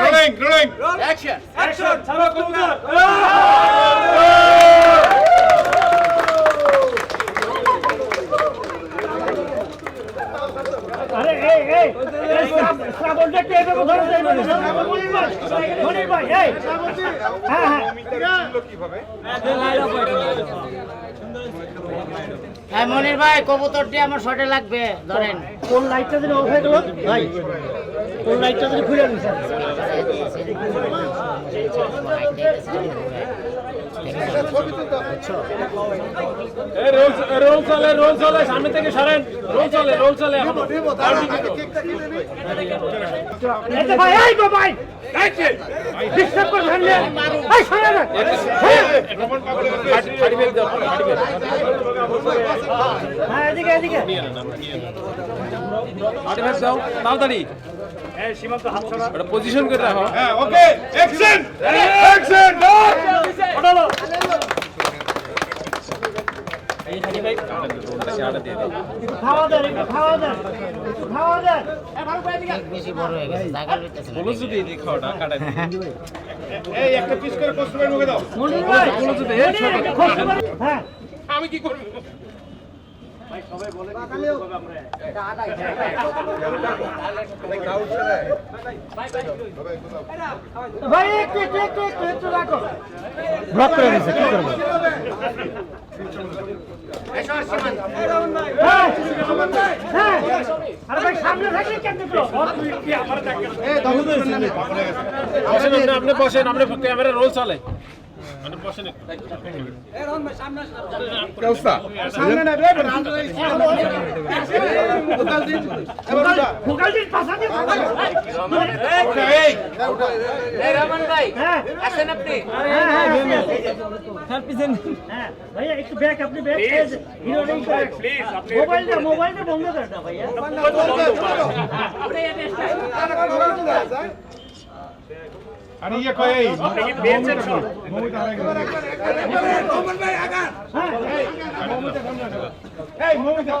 Rolling rolling action action ছাড়ো কবুতর আরে এই এই এই এভাবে ধরে মানে মনির ভাই এই হ্যাঁ হ্যাঁ। হ্যাঁ মনির ভাই কবুতরটি আমার শটে লাগবে ধরেন। কোন লাইটটা যদি অফ হয়ে ভাই কোন লাইটটা যদি খুলে রোল রোল চলে রোল চলে সামনে থেকে সরেন রোল চলে রোল চলে এখনও এই তো ভাই এই তো ভাই ডিস্টার্ব করে ধরলে এই শোনা না ফাটি ফেল দাও ফাটি ফেল হ্যাঁ এদিকে এদিকে দাও তাড়াতাড়ি এই সীমান্ত হাত ছড়া ওটা পজিশন করে রাখো হ্যাঁ ওকে অ্যাকশন অ্যাকশন আমি কি করব ভাই একটু একটু একটু একটু একটু রাখো। ব্লক করে দিয়েছে কি করব হ্যাঁ হ্যাঁ আরে ভাই সামনে থাকলে কেমনে তো বসেন আপনি আপনি বসেন আপনি ক্যামেরা রোল চলে আপনি রহমান ভাই হ্যাঁ আপনি হ্যাঁ হ্যাঁ হ্যাঁ ভাইয়া একটু ব্যাক আপনি ব্যাক হিরো নেই প্লিজ মোবাইলটা মোবাইলটা বন্ধ করে দাও ভাইয়া আরে ইয়ে কই এই হ্যাঁ এই মমিতা